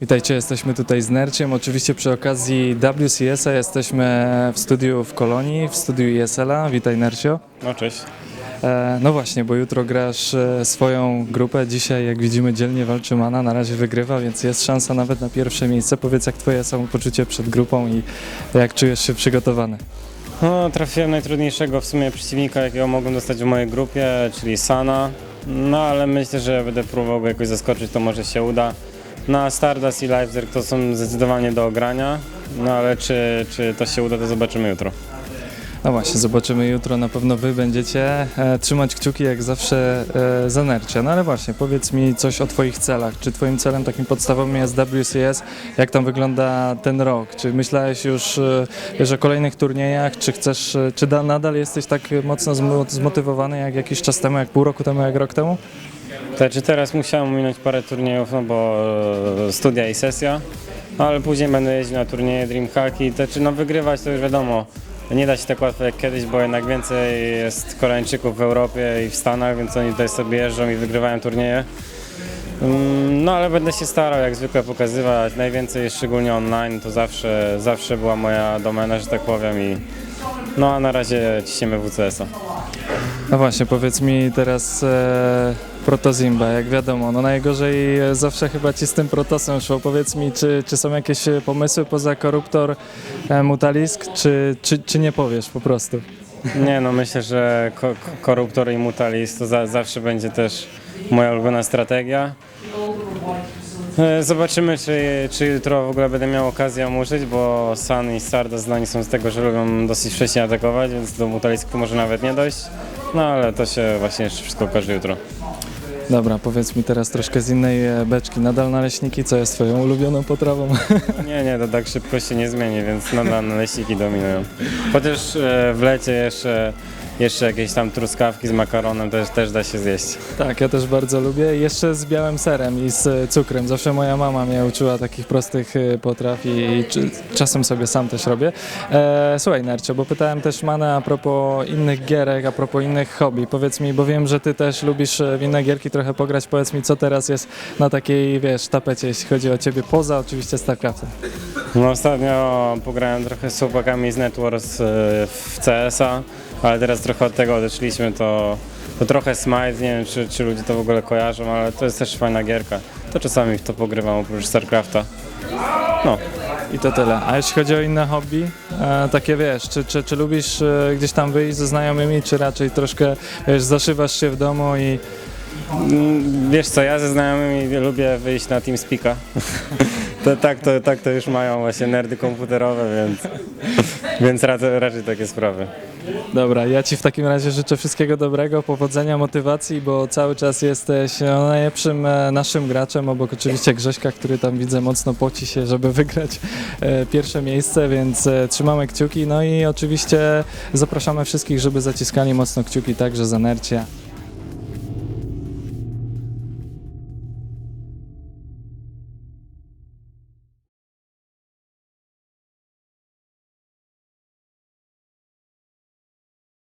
Witajcie, jesteśmy tutaj z Nerciem. Oczywiście przy okazji WCS-a jesteśmy w studiu w Kolonii, w studiu ESL-a. Witaj Nercio. No cześć. E, no właśnie, bo jutro grasz e, swoją grupę. Dzisiaj, jak widzimy, dzielnie walczy Mana, na razie wygrywa, więc jest szansa nawet na pierwsze miejsce. Powiedz, jak twoje samopoczucie przed grupą i jak czujesz się przygotowany? No, trafiłem najtrudniejszego w sumie przeciwnika, jakiego mogłem dostać w mojej grupie, czyli Sana. No ale myślę, że będę próbował go jakoś zaskoczyć, to może się uda. Na Stardust i Leipzig to są zdecydowanie do ogrania, no ale czy, czy to się uda, to zobaczymy jutro. No właśnie, zobaczymy jutro. Na pewno wy będziecie e, trzymać kciuki jak zawsze e, za Nercia. No ale właśnie, powiedz mi coś o twoich celach. Czy twoim celem takim podstawowym jest WCS? Jak tam wygląda ten rok? Czy myślałeś już e, wiesz, o kolejnych turniejach? Czy chcesz, e, czy da, nadal jesteś tak mocno zmo- zmotywowany jak jakiś czas temu, jak pół roku temu, jak rok temu? Znaczy teraz musiałem minąć parę turniejów, no bo e, studia i sesja, ale później będę jeździł na turnieje Dreamhack i to, czy no wygrywać to już wiadomo, nie da się tak łatwo jak kiedyś, bo jednak więcej jest Koreańczyków w Europie i w Stanach, więc oni tutaj sobie jeżdżą i wygrywają turnieje. Mm, No ale będę się starał jak zwykle pokazywać, najwięcej szczególnie online, to zawsze, zawsze była moja domena, że tak powiem i no a na razie ciśniemy WCS-a. No właśnie, powiedz mi teraz e, Protozimba, jak wiadomo, no najgorzej e, zawsze chyba ci z tym Protosem szło. Powiedz mi, czy, czy są jakieś e, pomysły poza Koruptor, e, Mutalisk, czy, czy, czy nie powiesz po prostu? Nie no, myślę, że ko- ko- koruptor i mutalist to za- zawsze będzie też moja ulubiona strategia. Zobaczymy, czy, czy jutro w ogóle będę miał okazję użyć, bo Sun i Stardust znani są z tego, że lubią dosyć wcześnie atakować, więc do mutalisku może nawet nie dojść. No ale to się właśnie wszystko okaże jutro. Dobra, powiedz mi teraz troszkę z innej e, beczki. Nadal naleśniki, co jest twoją ulubioną potrawą? Nie, nie, to tak szybko się nie zmieni, więc nadal naleśniki dominują. Chociaż e, w lecie jeszcze, jeszcze jakieś tam truskawki z makaronem też, też da się zjeść. tak, ja też bardzo lubię. Jeszcze z białym serem i z cukrem. Zawsze moja mama mnie uczyła takich prostych e, potraw i, czasem sobie sam też robię. E, słuchaj, Nercio, bo pytałem też Manę a propos innych gierek, a propos innych hobby. Powiedz mi, bo wiem, że ty też lubisz e, w inne gierki trochę pograć. Powiedz mi, co teraz jest na takiej, wiesz, tapecie, jeśli chodzi o ciebie, poza oczywiście StarCraftem. No ostatnio pograłem trochę z chłopakami z Networks e, w CS-a, ale teraz trochę od tego odeszliśmy, to, to trochę Smite, nie wiem czy, czy ludzie to w ogóle kojarzą, ale to jest też fajna gierka. To czasami w to pogrywam oprócz StarCrafta. No, I to tyle. A jeśli chodzi o inne hobby, e, takie wiesz, czy, czy, czy lubisz e, gdzieś tam wyjść ze znajomymi, czy raczej troszkę wiesz, zaszywasz się w domu i Mm, wiesz co, ja ze znajomymi lubię wyjść na TeamSpeaka. To, tak, to, tak to już mają właśnie nerdy komputerowe, więc, więc raczej, raczej takie sprawy. Dobra, ja Ci w takim razie życzę wszystkiego dobrego, powodzenia, motywacji, bo cały czas jesteś no, najlepszym e, naszym graczem, obok oczywiście Grześka, który tam widzę mocno poci się, żeby wygrać e, pierwsze miejsce, więc e, trzymamy kciuki, no i oczywiście zapraszamy wszystkich, żeby zaciskali mocno kciuki także za Nercia.